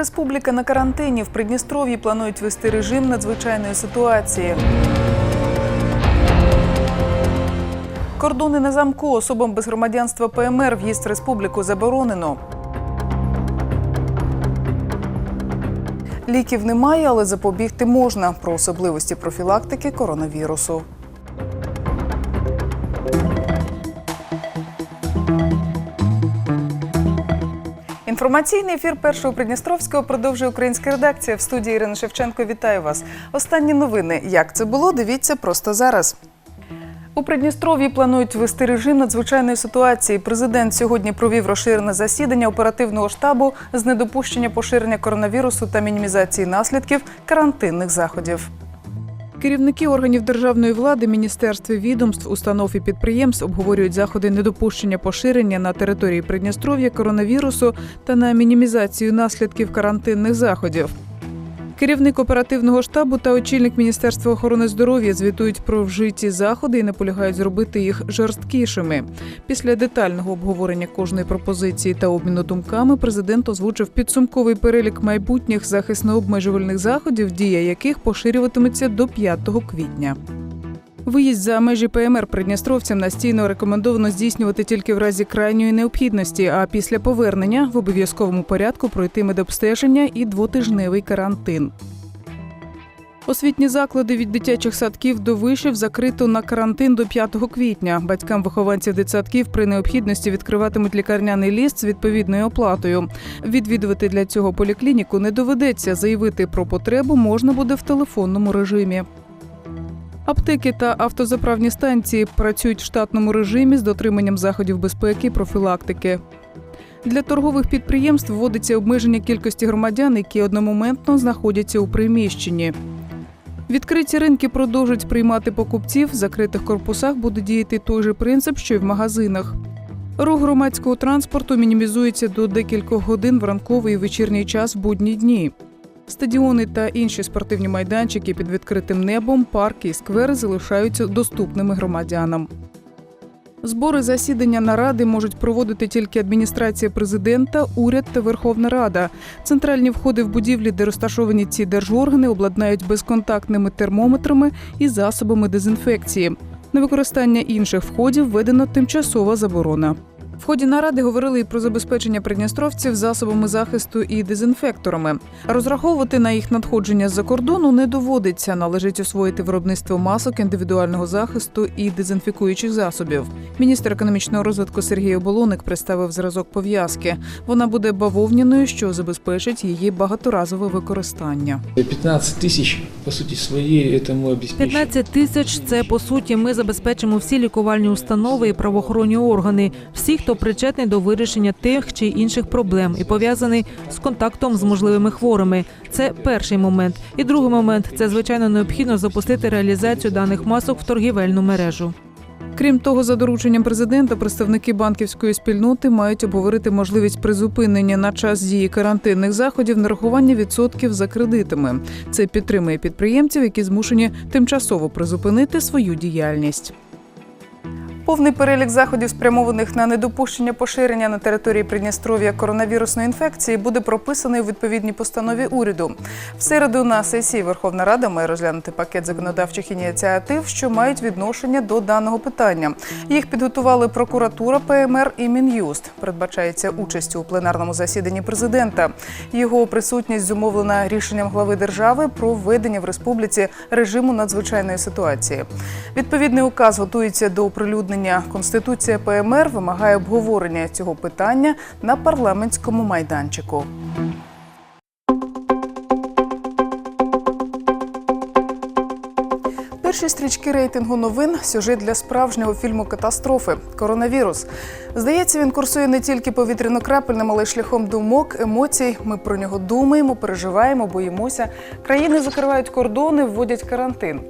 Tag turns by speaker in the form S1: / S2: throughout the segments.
S1: республіка на карантині. В Придністров'ї планують вести режим надзвичайної ситуації. Кордони на замку особам без громадянства ПМР в'їзд в республіку заборонено. Ліків немає, але запобігти можна. Про особливості профілактики коронавірусу. Інформаційний ефір першого Придністровського продовжує українська редакція. В студії Ірина Шевченко вітаю вас. Останні новини. Як це було? Дивіться просто зараз. У Придністров'ї планують ввести режим надзвичайної ситуації. Президент сьогодні провів розширене засідання оперативного штабу з недопущення поширення коронавірусу та мінімізації наслідків карантинних заходів. Керівники органів державної влади, міністерств, відомств, установ і підприємств обговорюють заходи недопущення поширення на території Придністров'я коронавірусу та на мінімізацію наслідків карантинних заходів. Керівник оперативного штабу та очільник Міністерства охорони здоров'я звітують про вжиті заходи і наполягають зробити їх жорсткішими. Після детального обговорення кожної пропозиції та обміну думками президент озвучив підсумковий перелік майбутніх захисно-обмежувальних заходів, дія яких поширюватиметься до 5 квітня. Виїзд за межі ПМР придністровцям настійно рекомендовано здійснювати тільки в разі крайньої необхідності, а після повернення в обов'язковому порядку пройти медобстеження і двотижневий карантин. Освітні заклади від дитячих садків до вишів закрито на карантин до 5 квітня. Батькам вихованців дитсадків при необхідності відкриватимуть лікарняний ліст з відповідною оплатою. Відвідувати для цього поліклініку не доведеться. Заявити про потребу можна буде в телефонному режимі. Аптеки та автозаправні станції працюють в штатному режимі з дотриманням заходів безпеки і профілактики. Для торгових підприємств вводиться обмеження кількості громадян, які одномоментно знаходяться у приміщенні. Відкриті ринки продовжують приймати покупців. В закритих корпусах буде діяти той же принцип, що й в магазинах. Рух громадського транспорту мінімізується до декількох годин в ранковий і вечірній час в будні дні. Стадіони та інші спортивні майданчики під відкритим небом, парки і сквери залишаються доступними громадянам. Збори засідання наради можуть проводити тільки адміністрація президента, уряд та Верховна Рада. Центральні входи в будівлі, де розташовані ці держоргани, обладнають безконтактними термометрами і засобами дезінфекції. На використання інших входів введена тимчасова заборона. В ході наради говорили і про забезпечення придністровців засобами захисту і дезінфекторами. Розраховувати на їх надходження з-за кордону не доводиться. Належить освоїти виробництво масок індивідуального захисту і дезінфікуючих засобів. Міністр економічного розвитку Сергій Оболоник представив зразок пов'язки. Вона буде бавовняною, що забезпечить її багаторазове використання.
S2: 15 тысяч, по сути своей, это мы обеспечим.
S3: 15 тисяч це по суті. Ми забезпечимо всі лікувальні установи і правоохоронні органи, всі, хто хто причетний до вирішення тих чи інших проблем і пов'язаний з контактом з можливими хворими. Це перший момент. І другий момент це звичайно необхідно запустити реалізацію даних масок в торгівельну мережу.
S1: Крім того, за дорученням президента, представники банківської спільноти мають обговорити можливість призупинення на час дії карантинних заходів нарахування відсотків за кредитами. Це підтримує підприємців, які змушені тимчасово призупинити свою діяльність. Повний перелік заходів, спрямованих на недопущення поширення на території Придністров'я коронавірусної інфекції, буде прописаний у відповідній постанові уряду. В середу на сесії Верховна Рада має розглянути пакет законодавчих ініціатив, що мають відношення до даного питання. Їх підготували прокуратура ПМР і Мін'юст. Передбачається участь у пленарному засіданні президента. Його присутність зумовлена рішенням глави держави про введення в республіці режиму надзвичайної ситуації. Відповідний указ готується до оприлюднення. Конституція ПМР вимагає обговорення цього питання на парламентському майданчику. Перші стрічки рейтингу новин сюжет для справжнього фільму Катастрофи коронавірус. Здається, він курсує не тільки повітряно-крапельним, але й шляхом думок, емоцій. Ми про нього думаємо, переживаємо, боїмося. Країни закривають кордони, вводять карантин.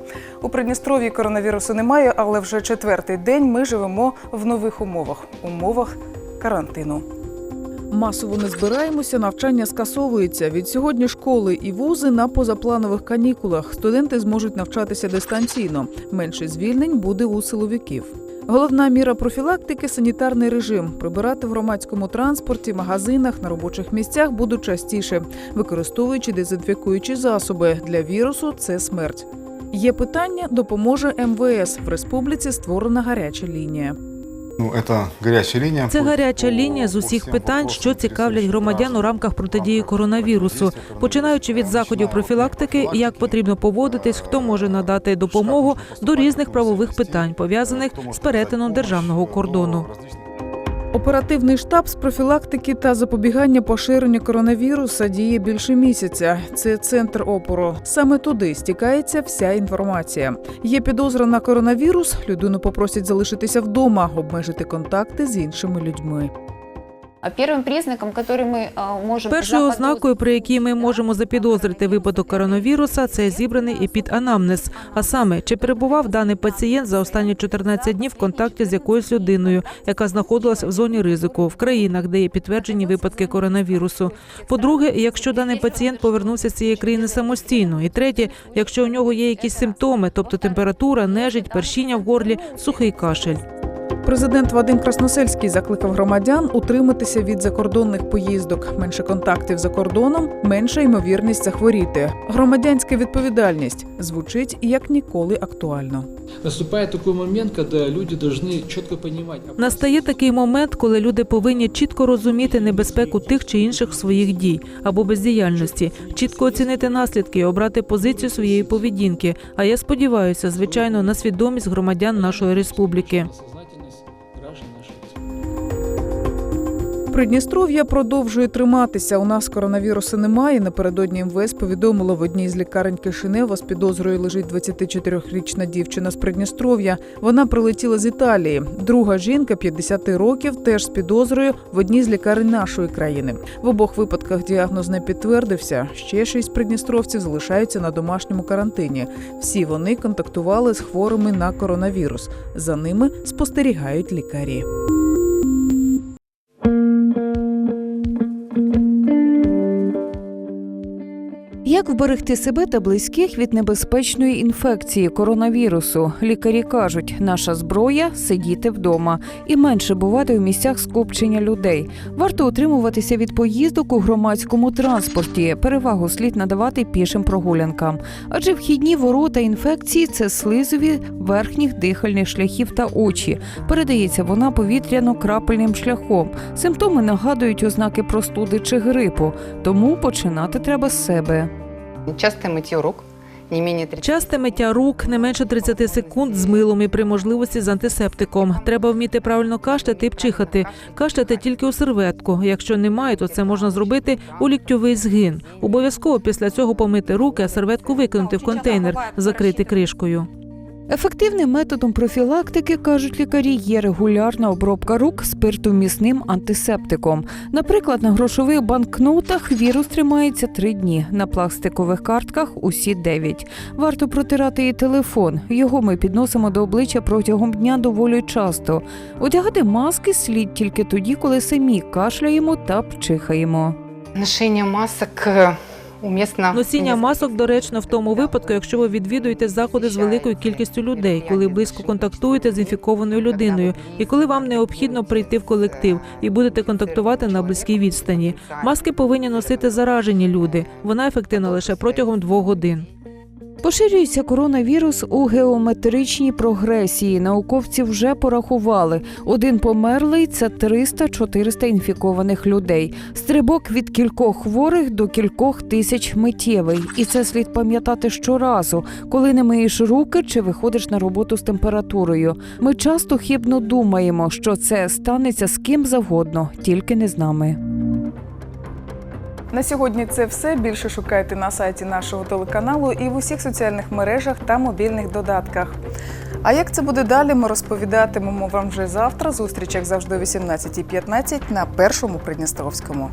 S1: У Придністров'ї коронавірусу немає, але вже четвертий день ми живемо в нових умовах умовах карантину. Масово не збираємося, навчання скасовується. Від сьогодні школи і вузи на позапланових канікулах. Студенти зможуть навчатися дистанційно. Менше звільнень буде у силовиків. Головна міра профілактики санітарний режим. Прибирати в громадському транспорті, магазинах, на робочих місцях будуть частіше, використовуючи дезінфікуючі засоби. Для вірусу це смерть. Є питання, допоможе МВС. В республіці створена гаряча лінія.
S4: Ну, це гаряча лінія.
S3: Це гаряча лінія з усіх питань, що цікавлять громадян у рамках протидії коронавірусу, починаючи від заходів профілактики, як потрібно поводитись, хто може надати допомогу до різних правових питань, пов'язаних з перетином державного кордону.
S1: Оперативний штаб з профілактики та запобігання поширенню коронавіруса діє більше місяця. Це центр опору. Саме туди стікається вся інформація. Є підозра на коронавірус. Людину попросять залишитися вдома, обмежити контакти з іншими людьми.
S5: А первым признаком, который мы а, можем
S3: Першою
S5: заподозрить-
S3: ознакою, при якій ми можемо запідозрити випадок коронавіруса, це зібраний епіданамнез. А саме, чи перебував даний пацієнт за останні 14 днів в контакті з якоюсь людиною, яка знаходилась в зоні ризику в країнах, де є підтверджені випадки коронавірусу. По-друге, якщо даний пацієнт повернувся з цієї країни самостійно. І третє, якщо у нього є якісь симптоми, тобто температура, нежить, першіння в горлі, сухий кашель.
S1: Президент Вадим Красносельський закликав громадян утриматися від закордонних поїздок. Менше контактів за кордоном, менша ймовірність захворіти. Громадянська відповідальність звучить як ніколи актуально.
S2: Наступает такой момент, когда люди должны четко понимать. а
S3: Настає такий момент, коли люди повинні чітко розуміти небезпеку тих чи інших своїх дій або бездіяльності, чітко оцінити наслідки обрати позицію своєї поведінки. А я сподіваюся, звичайно, на свідомість громадян нашої республіки.
S1: Придністров'я продовжує триматися. У нас коронавірусу немає. Напередодні МВС повідомило в одній з лікарень Кишинева з підозрою лежить 24-річна дівчина з Придністров'я. Вона прилетіла з Італії. Друга жінка 50 років теж з підозрою в одній з лікарень нашої країни. В обох випадках діагноз не підтвердився. Ще шість придністровців залишаються на домашньому карантині. Всі вони контактували з хворими на коронавірус. За ними спостерігають лікарі.
S6: Як вберегти себе та близьких від небезпечної інфекції коронавірусу? Лікарі кажуть, наша зброя сидіти вдома і менше бувати у місцях скупчення людей. Варто утримуватися від поїздок у громадському транспорті. Перевагу слід надавати пішим прогулянкам. Адже вхідні ворота інфекції це слизові верхніх дихальних шляхів та очі. Передається вона повітряно-крапельним шляхом. Симптоми нагадують ознаки простуди чи грипу, тому починати треба з себе.
S5: Частое миття рук, не менее 30
S3: Часте миття рук не менше 30 секунд з милом і при можливості з антисептиком. Треба вміти правильно кашляти і чихати. Кашляти тільки у серветку. Якщо немає, то це можна зробити у ліктьовий згин. Обов'язково після цього помити руки, а серветку викинути в контейнер, закрити кришкою.
S6: Ефективним методом профілактики, кажуть лікарі, є регулярна обробка рук спиртомісним антисептиком. Наприклад, на грошових банкнотах вірус тримається три дні, на пластикових картках усі дев'ять. Варто протирати і телефон. Його ми підносимо до обличчя протягом дня доволі часто. Одягати маски слід тільки тоді, коли самі кашляємо та чихаємо.
S5: Ношение масок уместно.
S3: Носіння масок доречно в тому випадку, якщо ви відвідуєте заходи з великою кількістю людей, коли близько контактуєте з інфікованою людиною, і коли вам необхідно прийти в колектив і будете контактувати на близькій відстані. Маски повинні носити заражені люди. Вона ефективна лише протягом двох годин.
S6: Поширюється коронавірус у геометричній прогресії. Науковці вже порахували. Один померлий це 300-400 інфікованих людей. Стрибок від кількох хворих до кількох тисяч миттєвий. І це слід пам'ятати щоразу, коли не миєш руки чи виходиш на роботу з температурою. Ми часто хибно думаємо, що це станеться з ким завгодно, тільки не з нами.
S1: На сьогодні це все. Більше шукайте на сайті нашого телеканалу і в усіх соціальних мережах та мобільних додатках. А як це буде далі, ми розповідатимемо вам вже завтра. Зустріч, як завжди, о 18.15 на першому Придністровському.